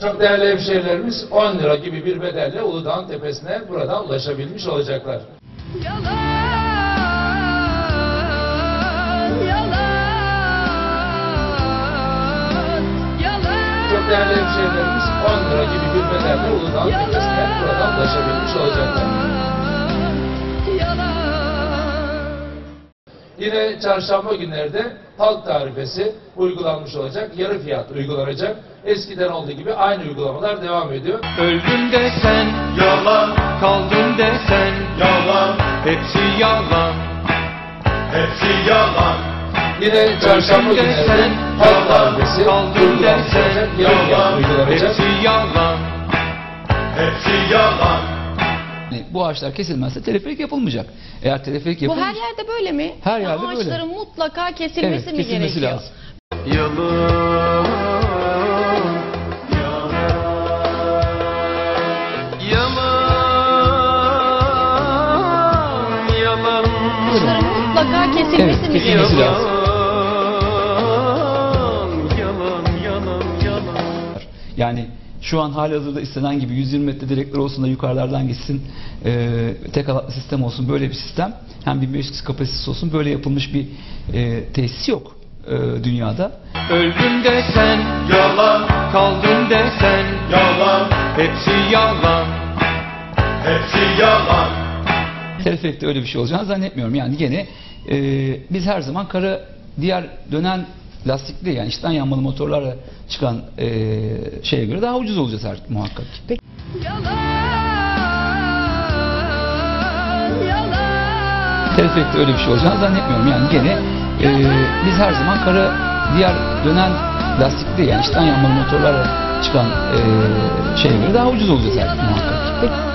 Çok değerli hemşehrilerimiz 10 lira gibi bir bedelle Uludağ'ın tepesine buradan ulaşabilmiş olacaklar. Yalan, yalan, yalan. Çok değerli hemşehrilerimiz 10 lira gibi bir bedelle Uludağ'ın tepesine buradan ulaşabilmiş Yine çarşamba günleri de halk tarifesi uygulanmış olacak. Yarı fiyat uygulanacak. Eskiden olduğu gibi aynı uygulamalar devam ediyor. Öldün desen Yalan, Kaldın desen yalan, Hepsi yalan hepsi yalan. Yine çarşamba Öldün günleri de desen halk tarifesi Kaldın uygulanmış desen olacak. Yarı fiyat uygulanacak. Hepsi yalan Hepsi yalan. Yani bu ağaçlar kesilmezse teleferik yapılmayacak. Eğer teleferik Bu yapılmış... her yerde böyle mi? Her yerde böyle. Ağaçların mutlaka kesilmesi evet, mi kesilmesi gerekiyor? lazım. Yalan Yalan Yalan Ağaçların mutlaka kesilmesi Evet, mi kesilmesi gerekiyor? lazım. Yalan Yalan Yalan Yani şu an hali hazırda istenen gibi 120 metre direkler olsun da yukarılardan gitsin. e, tek halatlı sistem olsun böyle bir sistem. Hem 1500 kişi kapasitesi olsun böyle yapılmış bir e, tesis yok e, dünyada. Öldün desen Yalan, Kaldın desen yalan, Hepsi yalan hepsi yalan. Teleferikte öyle bir şey olacağını zannetmiyorum. Yani gene e, biz her zaman kara diğer dönen lastikli yani içten yanmalı motorlarla çıkan e, şeye göre daha ucuz olacağız her, muhakkak. Yalan, yalan. Öyle bir şey olacağını zannetmiyorum. Yani gene e, biz her zaman kara diğer dönen lastikli yani içten yanmalı motorlarla çıkan e, şeye göre daha ucuz olacağız her, muhakkak.